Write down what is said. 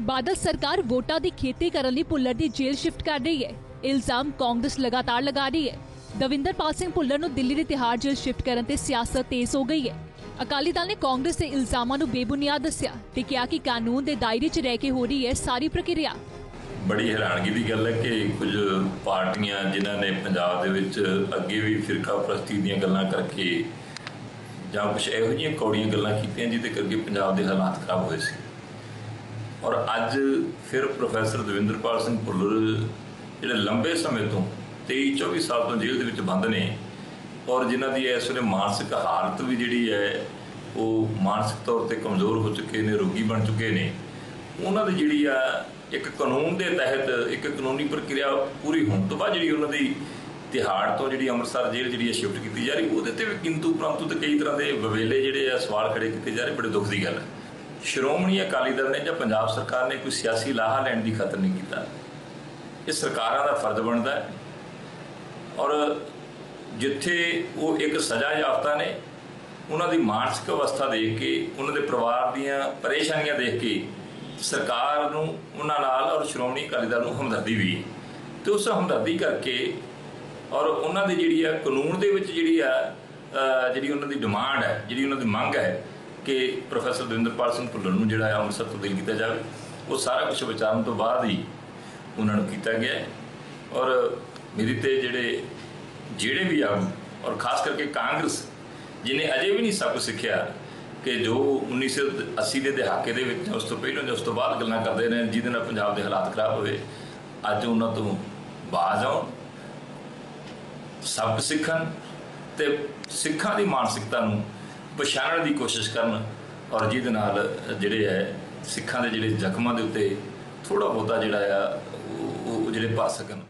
ਬਾਦਲ ਸਰਕਾਰ ਵੋਟਾਂ ਦੀ ਖੇਤੀ ਕਰਨ ਲਈ ਭੁੱਲਰ ਦੀ ਜੇਲ੍ਹ ਸ਼ਿਫਟ ਕਰ ਰਹੀ ਹੈ। ਇਲਜ਼ਾਮ ਕਾਂਗਰਸ ਲਗਾਤਾਰ ਲਗਾ ਰਹੀ ਹੈ। ਦਵਿੰਦਰਪਾਲ ਸਿੰਘ ਭੁੱਲਰ ਨੂੰ ਦਿੱਲੀ ਦੀ ਤਿਹਾੜ ਜੇਲ੍ਹ ਸ਼ਿਫਟ ਕਰਨ ਤੇ ਸਿਆਸਤ ਤੇਜ਼ ਹੋ ਗਈ ਹੈ। ਅਕਾਲੀ ਦਲ ਨੇ ਕਾਂਗਰਸ ਦੇ ਇਲਜ਼ਾਮਾਂ ਨੂੰ ਬੇਬੁਨਿਆਦ ਦੱਸਿਆ ਤੇ ਕਿਹਾ ਕਿ ਕਾਨੂੰਨ ਦੇ ਦਾਇਰੇ 'ਚ ਰਹਿ ਕੇ ਹੋ ਰਹੀ ਹੈ ਸਾਰੀ ਪ੍ਰਕਿਰਿਆ। ਬੜੀ ਹੈਰਾਨਗੀ ਦੀ ਗੱਲ ਹੈ ਕਿ ਕੁਝ ਪਾਰਟੀਆਂ ਜਿਨ੍ਹਾਂ ਨੇ ਪੰਜਾਬ ਦੇ ਵਿੱਚ ਅੱਗੇ ਵੀ ਫਿਰਕਾ ਪ੍ਰਸਤੀ ਦੀਆਂ ਗੱਲਾਂ ਕਰਕੇ ਜਾਂ ਕੁਝ ਇਹੋ ਜਿਹੀਆਂ ਕੌੜੀਆਂ ਗੱਲਾਂ ਕੀਤੀਆਂ ਜਿਹਦੇ ਕਰਕੇ ਪੰਜਾਬ ਦੇ ਹਾਲਾਤ ਖਰਾਬ ਹੋਏ ਸੀ। ਔਰ ਅੱਜ ਫਿਰ ਪ੍ਰੋਫੈਸਰ ਦਵਿੰਦਰਪਾਲ ਸਿੰਘ ਭੁੱਲਰ ਜਿਹੜੇ ਲੰਬੇ ਸਮੇਂ ਤੋਂ 23 24 ਸਾਲ ਤੋਂ ਜੇਲ੍ਹ ਦੇ ਵਿੱਚ ਬੰਦ ਨੇ ਔਰ ਜਿਨ੍ਹਾਂ ਦੀ ਇਸ ਵੇਲੇ ਮਾਨਸਿਕ ਹਾਲਤ ਵੀ ਜਿਹੜੀ ਹੈ ਉਹ ਮਾਨਸਿਕ ਤੌਰ ਤੇ ਕਮਜ਼ੋਰ ਹੋ ਚੁੱਕੇ ਨੇ, ਰੋਗੀ ਬਣ ਚੁੱਕੇ ਨੇ, ਉਹਨਾਂ ਦੀ ਜਿਹੜੀ ਆ ਇੱਕ ਕਾਨੂੰਨ ਦੇ ਤਹਿਤ ਇੱਕ ਕਾਨੂੰਨੀ ਪ੍ਰਕਿਰਿਆ ਪੂਰੀ ਹੋਣ ਤੋਂ ਬਾਅਦ ਜਿਹੜੀ ਉਹਨਾਂ ਦੀ ਤਿਹਾੜ ਤੋਂ ਜਿਹੜੀ ਅੰਮ੍ਰਿਤਸਰ ਜੇਲ੍ਹ ਜਿਹੜੀ ਹੈ ਸ਼ਿਫਟ ਕੀਤੀ ਜਾ ਰਹੀ, ਉਹਦੇ ਤੇ ਵੀ ਕਿੰਤੂ ਪ੍ਰੰਤੂ ਤੇ ਕਈ ਤਰ੍ਹਾਂ ਦੇ ਵਵੇਲੇ ਜਿਹੜੇ ਆ ਸਵਾਲ ਖੜੇ ਕੀਤੇ ਜਾ ਰਹੇ, ਬੜੇ ਦੁੱਖ ਦੀ ਗੱਲ ਹੈ। ਸ਼੍ਰੋਮਣੀ ਅਕਾਲੀ ਦਲ ਨੇ ਜਾਂ ਪੰਜਾਬ ਸਰਕਾਰ ਨੇ ਕੋਈ ਸਿਆਸੀ ਲਾਹਾ ਲੈਣ ਦੀ ਖਾਤਰ ਨਹੀਂ ਕੀਤਾ ਇਹ ਸਰਕਾਰਾਂ ਦਾ ਫਰਜ਼ ਬਣਦਾ ਹੈ ਔਰ ਜਿੱਥੇ ਉਹ ਇੱਕ ਸਜ਼ਾ ਯਾਫਤਾ ਨੇ, ਉਹਨਾਂ ਦੀ ਮਾਨਸਿਕ ਅਵਸਥਾ ਦੇਖ ਕੇ, ਉਹਨਾਂ ਦੇ ਪਰਿਵਾਰ ਦੀਆਂ ਪਰੇਸ਼ਾਨੀਆਂ ਦੇਖ ਕੇ ਸਰਕਾਰ ਨੂੰ ਉਹਨਾਂ ਨਾਲ ਔਰ ਸ਼੍ਰੋਮਣੀ ਅਕਾਲੀ ਦਲ ਨੂੰ ਹਮਦਰਦੀ ਵੀ ਹੈ। ਤੇ ਉਸ ਹਮਦਰਦੀ ਕਰਕੇ ਔਰ ਉਹਨਾਂ ਦੀ ਜਿਹੜੀ ਆ ਕਾਨੂੰਨ ਦੇ ਵਿੱਚ ਜਿਹੜੀ ਆ ਜਿਹੜੀ ਉਹਨਾਂ ਦੀ ਡਿਮਾਂਡ ਹੈ, ਜਿਹੜੀ ਉਹਨਾਂ ਦੀ ਮੰਗ ਹੈ ਕਿ ਪ੍ਰੋਫੈਸਰ ਦਵਿੰਦਰਪਾਲ ਸਿੰਘ ਭੁੱਲਰ ਨੂੰ ਜਿਹੜਾ ਹੈ ਅੰਮ੍ਰਿਤਸਰ ਦਿਲ ਕੀਤਾ ਜਾਵੇ, ਉਹ ਸਾਰਾ ਕੁਝ ਵਿਚਾਰਨ ਤੋਂ ਬਾਅਦ ਹੀ ਉਹਨਾਂ ਨੂੰ ਕੀਤਾ ਗਿਆ ਹੈ। ਔਰ ਮੇਰੀ ਤੇ ਜਿਹੜੇ ਜਿਹੜੇ ਵੀ ਆਗੂ, ਔਰ ਖਾਸ ਕਰਕੇ ਕਾਂਗਰਸ, ਜਿਨੇ ਅਜੇ ਵੀ ਨਹੀਂ ਸਭ ਕੁਝ ਸਿੱਖਿਆ ਕਿ ਜੋ 1980 ਦੇ ਦਹਾਕੇ ਦੇ ਵਿੱਚ ਉਸ ਤੋਂ ਪਹਿਲਾਂ ਜਾਂ ਉਸ ਤੋਂ ਬਾਅਦ ਗੱਲਾਂ ਕਰਦੇ ਨੇ ਜਿਹਦੇ ਨਾਲ ਪੰਜਾਬ ਦੇ ਹਾਲਾਤ ਖਰਾਬ ਹੋਏ, ਅੱਜ ਉਹਨਾਂ ਤੋਂ ਬਾਜ਼ ਆਉਣ ਸਬਕ ਸਿੱਖਣ ਤੇ ਸਿੱਖਾਂ ਦੀ ਮਾਨਸਿਕਤਾ ਨੂੰ ਪਛਾਣਨ ਦੀ ਕੋਸ਼ਿਸ਼ ਕਰਨ ਔਰ ਜਿਹਦੇ ਨਾਲ ਜਿਹੜੇ ਹੈ, ਸਿੱਖਾਂ ਦੇ ਜਿਹੜੇ ਜ਼ਖਮਾਂ ਦੇ ਉੱਤੇ ਥੋੜਾ ਬਹੁਤਾ ਜਿਹੜਾ ਆ, ਉਹ ਉਹ ਜਿਹੜੇ ਪਾ ਸਕਣ।